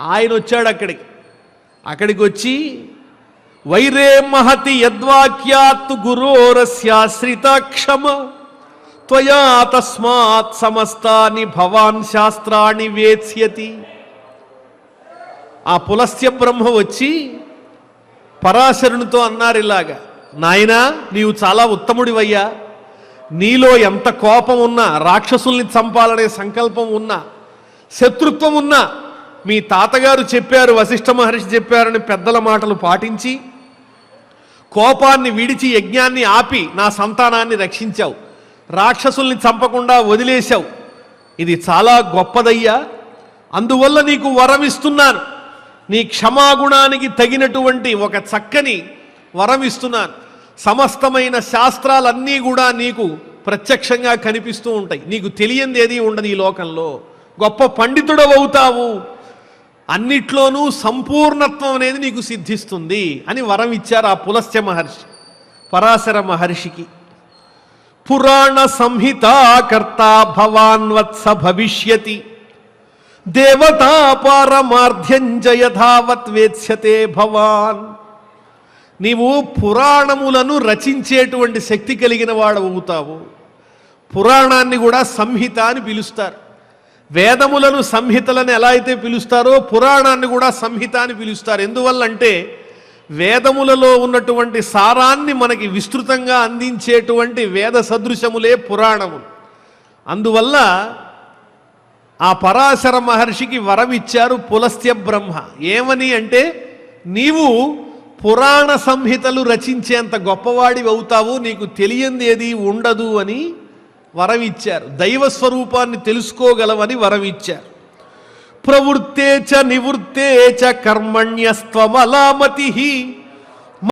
ఆయన వచ్చాడు అక్కడికి. అక్కడికి వచ్చి వైరే మహతి యద్వాక్యాత్ గురోరస్యాశ్రిత క్షమ త్వయా తస్మాత్ సమస్తాని భవాన్ శాస్త్రాన్ని వేత్స్యతి. ఆ పులస్త్య బ్రహ్మ వచ్చి పరాశరునితో అన్నారు ఇలాగా నాయనా నీవు చాలా ఉత్తముడివయ్యా. నీలో ఎంత కోపం ఉన్నా రాక్షసుల్ని చంపాలనే సంకల్పం ఉన్నా శత్రుత్వం ఉన్నా మీ తాతగారు చెప్పారు వశిష్ఠ మహర్షి చెప్పారని పెద్దల మాటలు పాటించి కోపాన్ని విడిచి యజ్ఞాన్ని ఆపి నా సంతానాన్ని రక్షించావు. రాక్షసుల్ని చంపకుండా వదిలేశావు. ఇది చాలా గొప్పదయ్యా. అందువల్ల నీకు వరం ఇస్తున్నాను నీ క్షమాగుణానికి తగినటువంటి ఒక చక్కని వరం ఇస్తున్నాను సమస్తమైన శాస్త్రాలన్నీ కూడా నీకు ప్రత్యక్షంగా కనిపిస్తూ ఉంటాయి. నీకు తెలియంది ఏది ఉండదు ఈ లోకంలో. గొప్ప పండితుడవవుతావు అన్నిట్లోనూ సంపూర్ణత్వం అనేది నీకు సిద్ధిస్తుంది అని వరం ఇచ్చారు ఆ పులస్య మహర్షి పరాశర మహర్షికి. పురాణ సంహితాకర్త భవాన్ వత్స భవిష్యతి దేవతా పారమార్థ్యంజ యథావత్ వేత్స్యతే భవాన్. నీవు పురాణములను రచించేటువంటి శక్తి కలిగిన వాడు అవుతావు పురాణాన్ని కూడా సంహిత అని పిలుస్తారు. వేదములను సంహితలను ఎలా అయితే పిలుస్తారో పురాణాన్ని కూడా సంహిత అని పిలుస్తారు. ఎందువల్లంటే వేదములలో ఉన్నటువంటి సారాన్ని మనకి విస్తృతంగా అందించేటువంటి వేద సదృశములే పురాణములు. అందువల్ల ఆ పరాశర మహర్షికి వరమిచ్చారు పులస్త్య బ్రహ్మ. ఏమని అంటే నీవు పురాణ సంహితలు రచించేంత గొప్పవాడివి అవుతావు నీకు తెలియంది ఏది ఉండదు అని వరం ఇచ్చారు దైవ స్వరూపాన్ని తెలుసుకోగలవని వరం ఇచ్చారు ప్రవృత్తే చ నివృత్తే చ కర్మణ్యస్త్వమలామతి.